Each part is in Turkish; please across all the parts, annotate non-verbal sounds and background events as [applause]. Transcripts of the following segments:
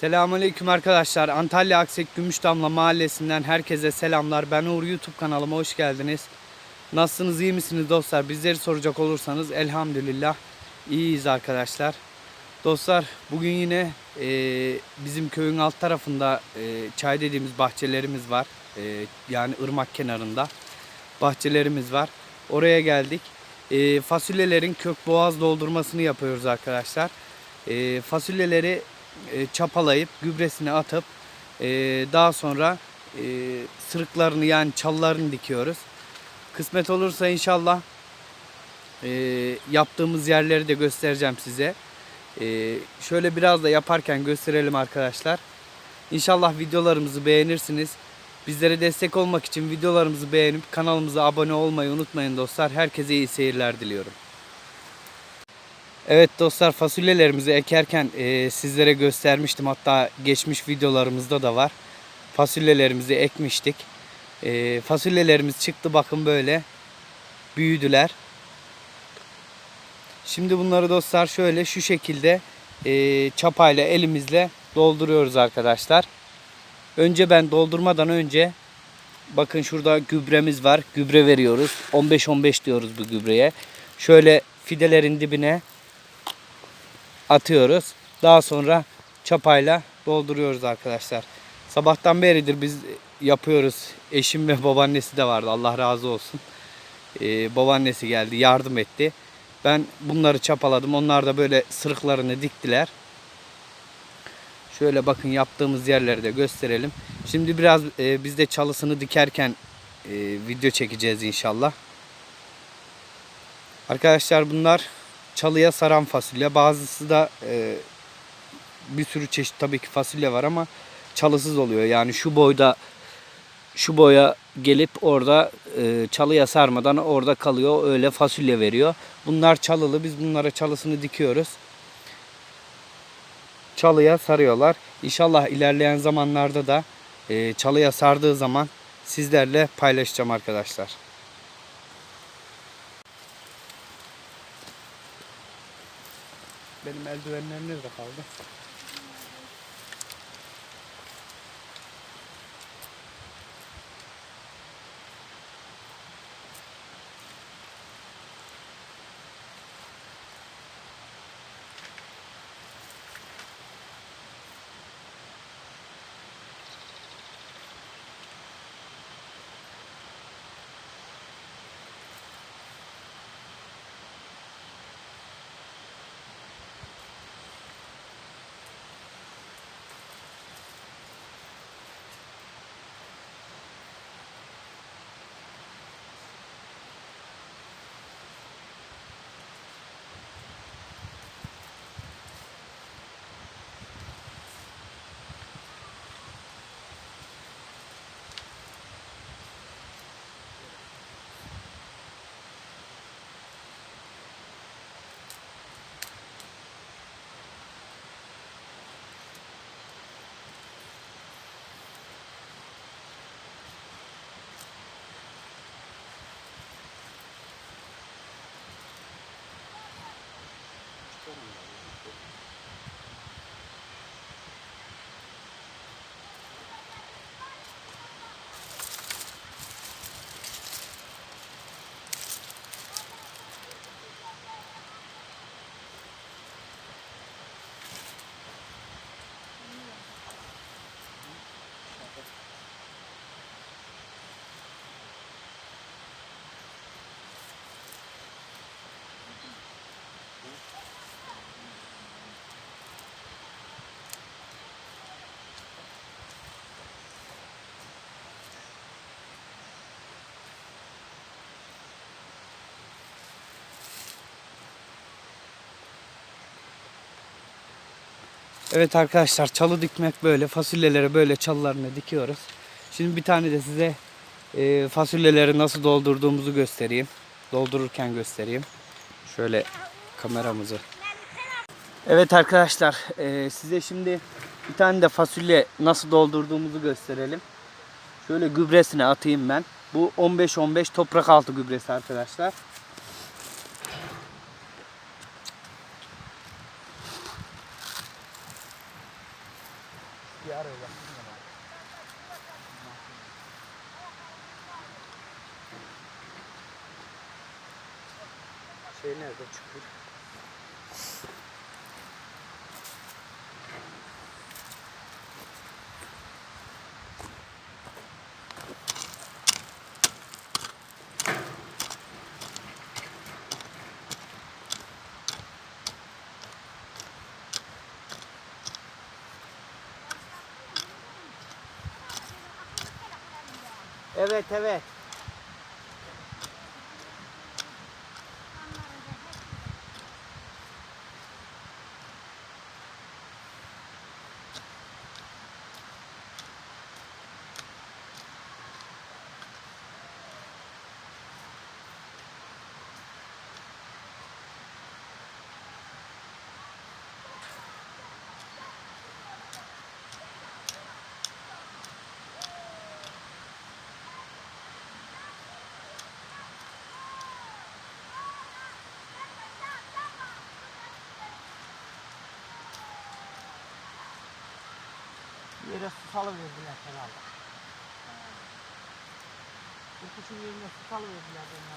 Selamünaleyküm arkadaşlar. Antalya Aksek Gümüşdamla mahallesinden herkese selamlar. Ben Uğur YouTube kanalıma hoş geldiniz. Nasılsınız, iyi misiniz dostlar? Bizleri soracak olursanız elhamdülillah iyiyiz arkadaşlar. Dostlar bugün yine e, bizim köyün alt tarafında e, çay dediğimiz bahçelerimiz var. E, yani ırmak kenarında bahçelerimiz var. Oraya geldik. E, fasulyelerin kök boğaz doldurmasını yapıyoruz arkadaşlar. E, fasulyeleri e, çapalayıp gübresini atıp e, daha sonra e, sırıklarını yani çallarını dikiyoruz. Kısmet olursa inşallah yaptığımız yerleri de göstereceğim size. Şöyle biraz da yaparken gösterelim arkadaşlar. İnşallah videolarımızı beğenirsiniz. Bizlere destek olmak için videolarımızı beğenip kanalımıza abone olmayı unutmayın dostlar. Herkese iyi seyirler diliyorum. Evet dostlar fasulyelerimizi ekerken e, sizlere göstermiştim. Hatta geçmiş videolarımızda da var. Fasulyelerimizi ekmiştik. E, fasulyelerimiz çıktı bakın böyle. Büyüdüler. Şimdi bunları dostlar şöyle şu şekilde e, çapayla elimizle dolduruyoruz arkadaşlar. Önce ben doldurmadan önce bakın şurada gübremiz var. Gübre veriyoruz. 15-15 diyoruz bu gübreye. Şöyle fidelerin dibine atıyoruz. Daha sonra çapayla dolduruyoruz arkadaşlar. Sabahtan beridir biz yapıyoruz. Eşim ve babaannesi de vardı. Allah razı olsun. Ee, babaannesi geldi, yardım etti. Ben bunları çapaladım. Onlar da böyle sırıklarını diktiler. Şöyle bakın yaptığımız yerleri de gösterelim. Şimdi biraz e, biz de çalısını dikerken e, video çekeceğiz inşallah. Arkadaşlar bunlar çalıya saran fasulye. Bazısı da e, bir sürü çeşit tabii ki fasulye var ama çalısız oluyor. Yani şu boyda şu boya gelip orada e, çalıya sarmadan orada kalıyor. Öyle fasulye veriyor. Bunlar çalılı. Biz bunlara çalısını dikiyoruz. Çalıya sarıyorlar. İnşallah ilerleyen zamanlarda da e, çalıya sardığı zaman sizlerle paylaşacağım arkadaşlar. Benim eldivenlerim nerede kaldı? Evet arkadaşlar çalı dikmek böyle fasulyelere böyle çalılarını dikiyoruz. Şimdi bir tane de size e, fasulyeleri nasıl doldurduğumuzu göstereyim. Doldururken göstereyim. Şöyle kameramızı. Evet arkadaşlar e, size şimdi bir tane de fasulye nasıl doldurduğumuzu gösterelim. Şöyle gübresine atayım ben. Bu 15-15 toprak altı gübresi arkadaşlar. Evet evet. Yere su salıverdiler herhalde. Bu kuşun yerine su salıverdiler benim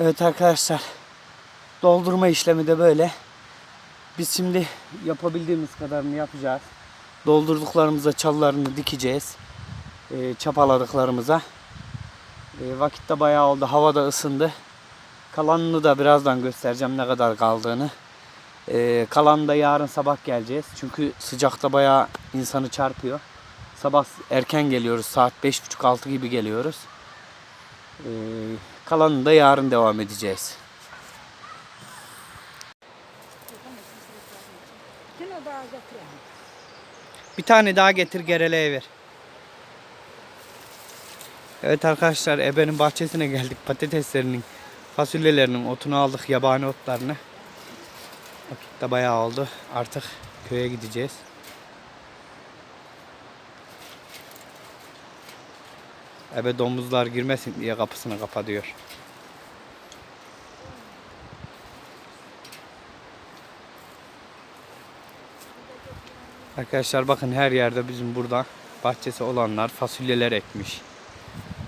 Evet arkadaşlar. Doldurma işlemi de böyle. Biz şimdi yapabildiğimiz kadarını yapacağız. Doldurduklarımıza çalılarını dikeceğiz. Ee, çapaladıklarımıza. Ee, vakit de bayağı oldu. Hava da ısındı. Kalanını da birazdan göstereceğim ne kadar kaldığını. Ee, kalanı da yarın sabah geleceğiz. Çünkü sıcakta bayağı insanı çarpıyor. Sabah erken geliyoruz. Saat 5.30-6 gibi geliyoruz. Ee, kalanını da yarın devam edeceğiz. Bir tane daha getir gereleye ver. Evet arkadaşlar ebenin bahçesine geldik. Patateslerinin, fasulyelerinin otunu aldık, yabani otlarını. Vakit de bayağı oldu. Artık köye gideceğiz. Ebe domuzlar girmesin diye kapısını kapatıyor. Arkadaşlar bakın her yerde bizim burada bahçesi olanlar fasulyeler ekmiş.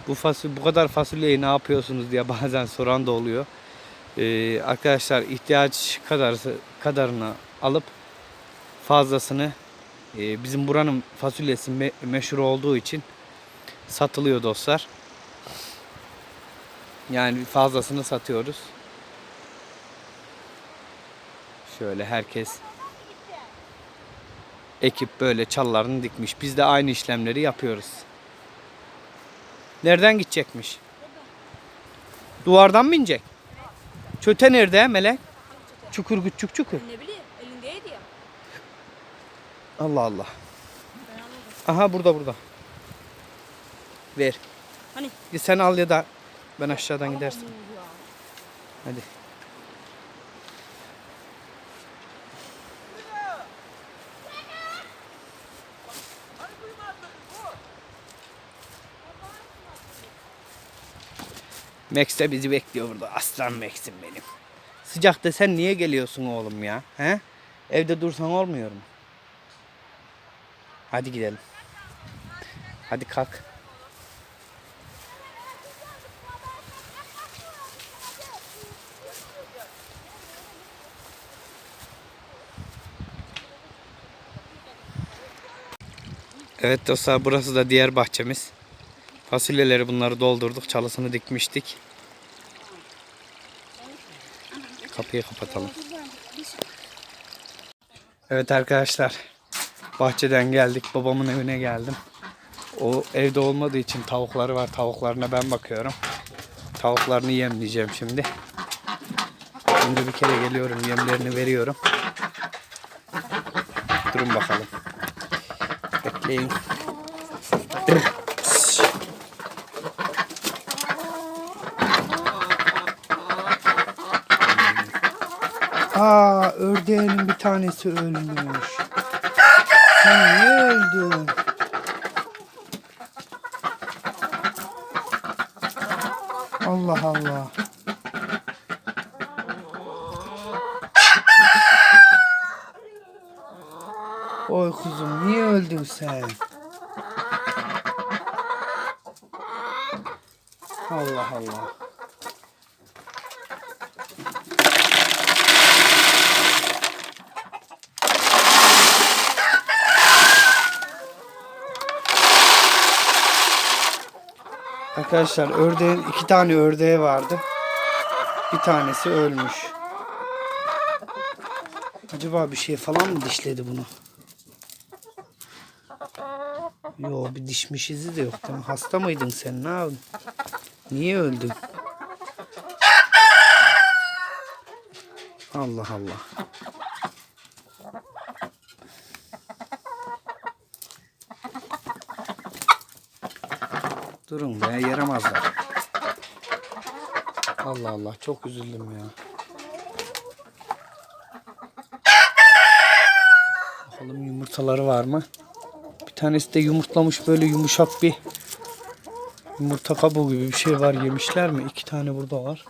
Bu fasulye bu kadar fasulyeyi ne yapıyorsunuz diye [laughs] bazen soran da oluyor. Ee, arkadaşlar ihtiyaç kadar kadarını alıp fazlasını e, bizim buranın fasulyesi me- meşhur olduğu için satılıyor dostlar. Yani fazlasını satıyoruz. Şöyle herkes ekip böyle çallarını dikmiş. Biz de aynı işlemleri yapıyoruz. Nereden gidecekmiş? Duvardan mı inecek? Çöte nerede Melek? Çukur küçük çukur. Ne bileyim elindeydi ya. Allah Allah. Aha burada burada. Ver. Hani? Sen al ya da ben aşağıdan gidersin. Hadi. Max de bizi bekliyor burada. Aslan Max'im benim. Sıcakta sen niye geliyorsun oğlum ya? He? Evde dursan olmuyor mu? Hadi gidelim. Hadi kalk. Evet dostlar burası da diğer bahçemiz. Fasulyeleri bunları doldurduk. Çalısını dikmiştik. Kapıyı kapatalım. Evet arkadaşlar. Bahçeden geldik. Babamın evine geldim. O evde olmadığı için tavukları var. Tavuklarına ben bakıyorum. Tavuklarını yemleyeceğim şimdi. Şimdi bir kere geliyorum. Yemlerini veriyorum. Durun bakalım. Bekleyin. Aa ördeğinin bir tanesi ölmüş. Sen niye öldün? Allah Allah. Oy kuzum niye öldün sen? Allah Allah. Arkadaşlar ördeğin iki tane ördeği vardı. Bir tanesi ölmüş. Acaba bir şey falan mı dişledi bunu? Yo bir dişmiş izi de yok. değil mi? Hasta mıydın sen? Ne yaptın? Niye öldün? Allah Allah. Durun be yaramazlar. Allah Allah çok üzüldüm ya. Bakalım yumurtaları var mı? Tanesi de yumurtlamış böyle yumuşak bir yumurta kabuğu gibi bir şey var. Yemişler mi? İki tane burada var.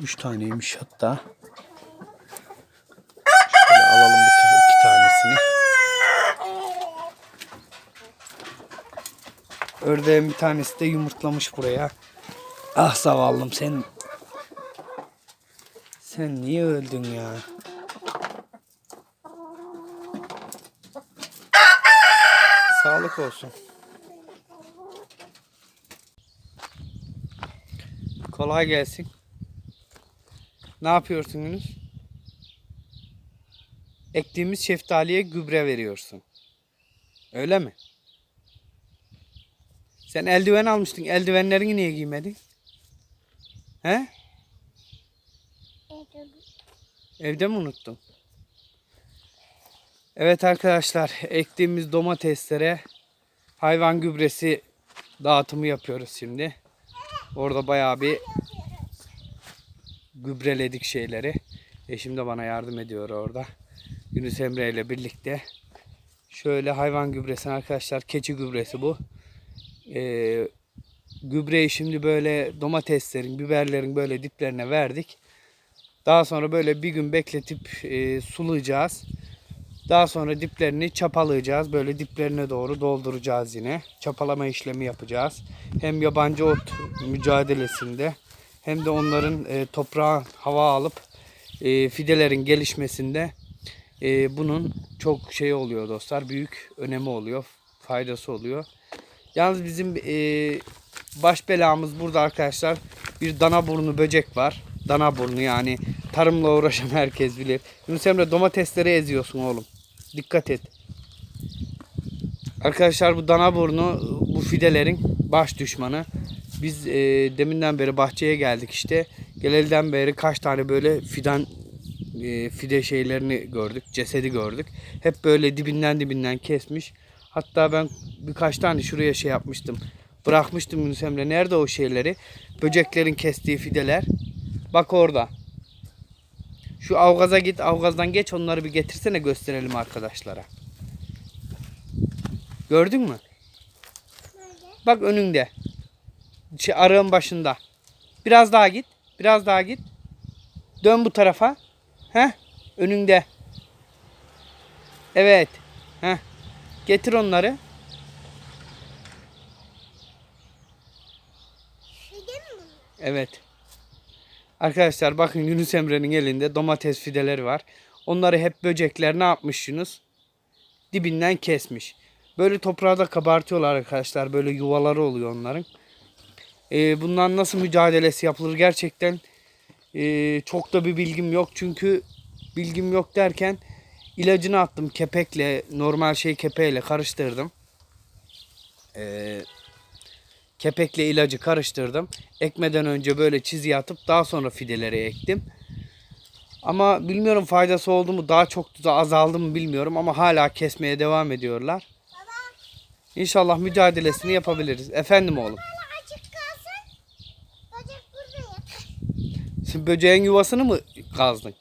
Üç taneymiş hatta. Alalım bir iki tanesini. Ördeğin bir tanesi de yumurtlamış buraya. Ah zavallım sen. Sen niye öldün ya? Sağlık olsun. Kolay gelsin. Ne yapıyorsunuz? Ektiğimiz şeftaliye gübre veriyorsun. Öyle mi? Sen eldiven almıştın. Eldivenlerini niye giymedin? He? Evde mi unuttun? Evet arkadaşlar, ektiğimiz domateslere hayvan gübresi dağıtımı yapıyoruz şimdi. Orada bayağı bir gübreledik şeyleri. Eşim de bana yardım ediyor orada. Yunus Emre ile birlikte. Şöyle hayvan gübresi arkadaşlar, keçi gübresi bu. Ee, gübreyi şimdi böyle domateslerin, biberlerin böyle diplerine verdik. Daha sonra böyle bir gün bekletip e, sulayacağız. Daha sonra diplerini çapalayacağız. Böyle diplerine doğru dolduracağız yine. Çapalama işlemi yapacağız. Hem yabancı ot mücadelesinde hem de onların e, toprağa hava alıp e, fidelerin gelişmesinde e, bunun çok şey oluyor dostlar. Büyük önemi oluyor. Faydası oluyor. Yalnız bizim e, baş belamız burada arkadaşlar. Bir dana burnu böcek var. Dana burnu yani tarımla uğraşan [laughs] herkes bilir. Yunus Emre domatesleri eziyorsun oğlum. Dikkat et. Arkadaşlar bu dana burnu bu fidelerin baş düşmanı. Biz e, deminden beri bahçeye geldik işte. Gelelden beri kaç tane böyle fidan e, fide şeylerini gördük. Cesedi gördük. Hep böyle dibinden dibinden kesmiş. Hatta ben birkaç tane şuraya şey yapmıştım. Bırakmıştım Yunus Emre. Nerede o şeyleri? Böceklerin kestiği fideler. Bak orada. Şu avgaza git. Avgazdan geç onları bir getirsene gösterelim arkadaşlara. Gördün mü? Bak önünde. şey, arığın başında. Biraz daha git. Biraz daha git. Dön bu tarafa. Heh. Önünde. Evet. Heh. Getir onları. Evet. Arkadaşlar bakın Yunus Emre'nin elinde domates fideleri var. Onları hep böcekler ne yapmış Yunus? Dibinden kesmiş. Böyle toprağı da kabartıyorlar arkadaşlar. Böyle yuvaları oluyor onların. Ee, bundan nasıl mücadelesi yapılır gerçekten ee, çok da bir bilgim yok. Çünkü bilgim yok derken ilacını attım kepekle normal şey kepeğiyle karıştırdım. Ee, kepekle ilacı karıştırdım. Ekmeden önce böyle çizgi atıp daha sonra fideleri ektim. Ama bilmiyorum faydası oldu mu daha çok da azaldı mı bilmiyorum ama hala kesmeye devam ediyorlar. İnşallah mücadelesini yapabiliriz. Efendim oğlum. Şimdi böceğin yuvasını mı kazdın?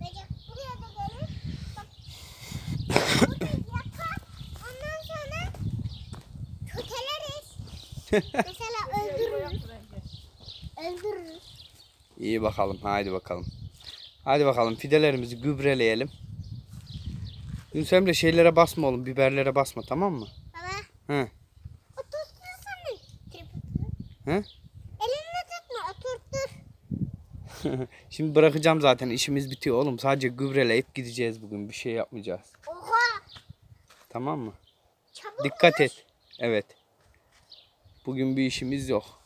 Böcek buraya da gelir. Bak. Burada yatar. Ondan sonra köteleriz. Mesela öldürürüz. Öldürürüz. İyi bakalım. Haydi bakalım. Hadi bakalım fidelerimizi gübreleyelim. Yunus Emre şeylere basma oğlum. Biberlere basma tamam mı? Baba. He. Oturtursana. Tripodunu. He? Elini tutma oturtur. [laughs] Şimdi bırakacağım zaten. işimiz bitiyor oğlum. Sadece gübreleyip gideceğiz bugün. Bir şey yapmayacağız. Oha. Tamam mı? Çabuk Dikkat koş. et. Evet. Bugün bir işimiz yok.